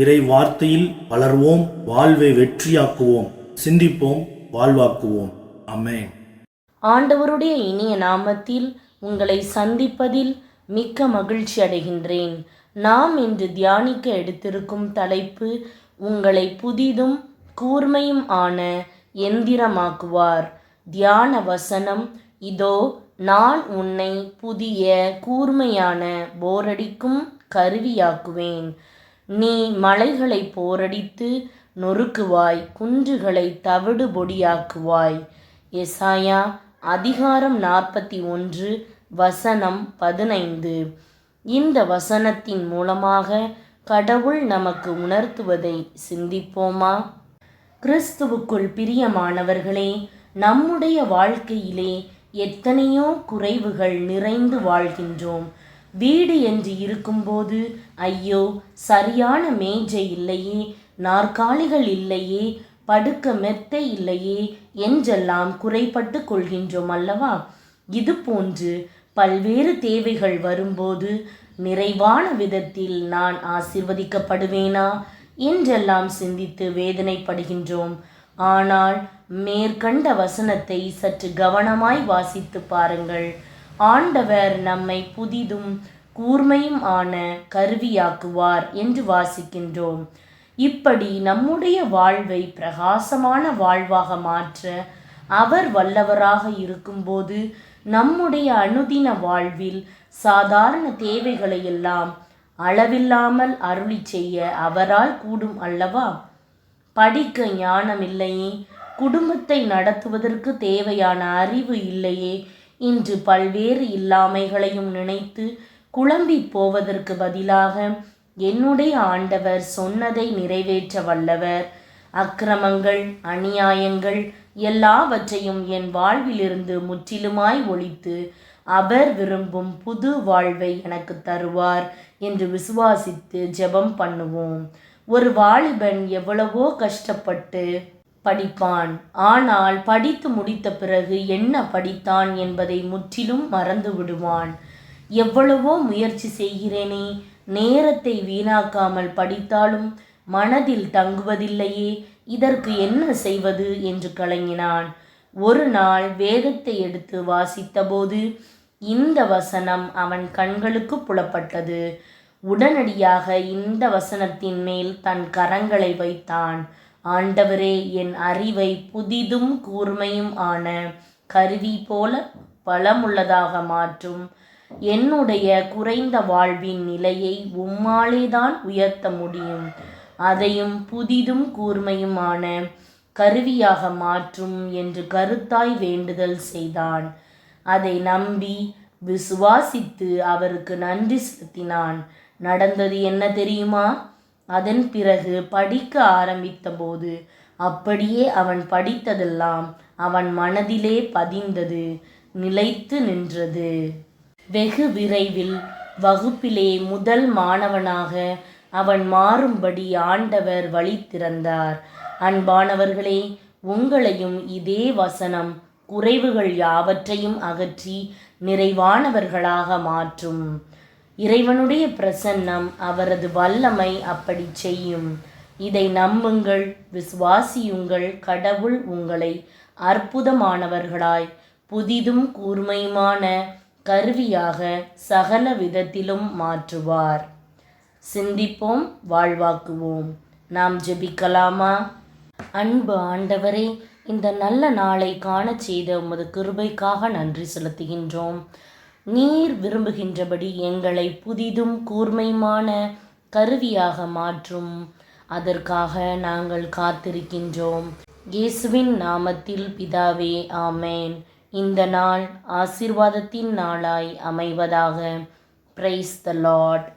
இறை வார்த்தையில் வளர்வோம் வாழ்வை வெற்றியாக்குவோம் சிந்திப்போம் வாழ்வாக்குவோம். அமேன் ஆண்டவருடைய இனிய நாமத்தில் உங்களை சந்திப்பதில் மிக்க மகிழ்ச்சி அடைகின்றேன். நாம் இன்று தியானிக்க எடுத்திருக்கும் தலைப்பு உங்களை புதிதும் கூர்மையும் ஆன எந்திரமாக்குவார். தியான வசனம் இதோ நான் உன்னை புதிய கூர்மையான போரடிக்கும் கருவியாக்குவேன். நீ மலைகளை போரடித்து நொறுக்குவாய் குன்றுகளை தவிடு பொடியாக்குவாய். எசாயா அதிகாரம் நாற்பத்தி ஒன்று வசனம் பதினைந்து. இந்த வசனத்தின் மூலமாக கடவுள் நமக்கு உணர்த்துவதை சிந்திப்போமா? கிறிஸ்துவுக்குள் பிரியமானவர்களே நம்முடைய வாழ்க்கையிலே எத்தனையோ குறைவுகள் நிறைந்து வாழ்கின்றோம். வீடு என்று இருக்கும்போது ஐயோ சரியான மேஜை இல்லையே நாற்காலிகள் இல்லையே படுக்க மெத்தை இல்லையே என்றெல்லாம் குறைபட்டு கொள்கின்றோம் அல்லவா? இது போன்று பல்வேறு தேவைகள் வரும்போது நிறைவான விதத்தில் நான் ஆசிர்வதிக்கப்படுவேனா? என்றெல்லாம் சிந்தித்து வேதனைப்படுகின்றோம். ஆனால் மேற்கண்ட வசனத்தை சற்று கவனமாய் வாசித்து பாருங்கள். ஆண்டவர் நம்மை புதிதும் கூர்மையும் ஆன கருவியாக்குவார் என்று வாசிக்கின்றோம். இப்படி நம்முடைய வாழ்வை பிரகாசமான வாழ்வாக மாற்ற அவர் வல்லவராக இருக்கும்போது நம்முடைய அனுதின வாழ்வில் சாதாரண தேவைகளை எல்லாம் அளவில்லாமல் அருளி செய்ய அவரால் கூடும் அல்லவா? படிக்க ஞானம் இல்லையே குடும்பத்தை நடத்துவதற்கு தேவையான அறிவு இல்லையே இன்று பல்வேறு இல்லாமைகளையும் நினைத்து குழம்பி போவதற்கு பதிலாக என்னுடைய ஆண்டவர் சொன்னதை நிறைவேற்ற வல்லவர். அக்கிரமங்கள் அநியாயங்கள் எல்லாவற்றையும் என் வாழ்விலிருந்து முற்றிலுமாய் ஒழித்து அவர் விரும்பும் புது வாழ்வை எனக்கு தருவார் என்று விசுவாசித்து ஜெபம் பண்ணுவோம். ஒரு வாலிபன் எவ்வளவோ கஷ்டப்பட்டு படிப்பான். ஆனால் படித்து முடித்த பிறகு என்ன படித்தான் என்பதை முற்றிலும் மறந்து விடுவான். எவ்வளவோ முயற்சி செய்கிறேனே நேரத்தை வீணாக்காமல் படித்தாலும் மனதில் தங்குவதில்லையே இதற்கு என்ன செய்வது என்று கலங்கினான். ஒரு நாள் வேதத்தை எடுத்து வாசித்தபோது இந்த வசனம் அவன் கண்களுக்கு புலப்பட்டது. உடனடியாக இந்த வசனத்தின் மேல் தன் கரங்களை வைத்தான். ஆண்டவரே என் அறிவை புதிதும் கூர்மையும் ஆன கருவி போல பலமுள்ளதாக மாற்றும். என்னுடைய குறைந்த வாழ்வின் நிலையை உம்மாலேதான் உயர்த்த முடியும். அதையும் புதிதும் கூர்மையுமான கருவியாக மாற்றும் என்று கருத்தாய் வேண்டுதல் செய்தான். அதை நம்பி விசுவாசித்து அவருக்கு நன்றி செலுத்தினான். நடந்தது என்ன தெரியுமா? அதன் பிறகு படிக்க ஆரம்பித்தபோது அப்படியே அவன் படித்ததெல்லாம் அவன் மனதிலே பதிந்தது நிலைத்து நின்றது. வெகு விரைவில் வகுப்பிலே முதல் மாணவனாக அவன் மாறும்படி ஆண்டவர் வழி திறந்தார். அன்பானவர்களே உங்களையும் இதே வசனம் குறைவுகள் யாவற்றையும் அகற்றி நிறைவானவர்களாக மாற்றும். இறைவனுடைய பிரசன்னம் அவரது வல்லமை அப்படி செய்யும். இதை நம்புங்கள் விசுவாசியுங்கள் கடவுள் உங்களை அற்புதமானவர்களாய் புதிதும் கூர்மையுமான கருவியாக சகல விதத்திலும் மாற்றுவார். சிந்திப்போம் வாழ்வாக்குவோம். நாம் ஜெபிக்கலாமா? அன்பு ஆண்டவரே இந்த நல்ல நாளை காணச் செய்த உமது கிருபைக்காக நன்றி செலுத்துகின்றோம். நீர் விரும்புகின்றபடி எங்களை புதிதும் கூர்மையுமான கருவியாக மாற்றும். அதற்காக நாங்கள் காத்திருக்கின்றோம். இயேசுவின் நாமத்தில் பிதாவே ஆமேன். இந்த நாள் ஆசீர்வாதத்தின் நாளாய் அமைவதாக. Praise the Lord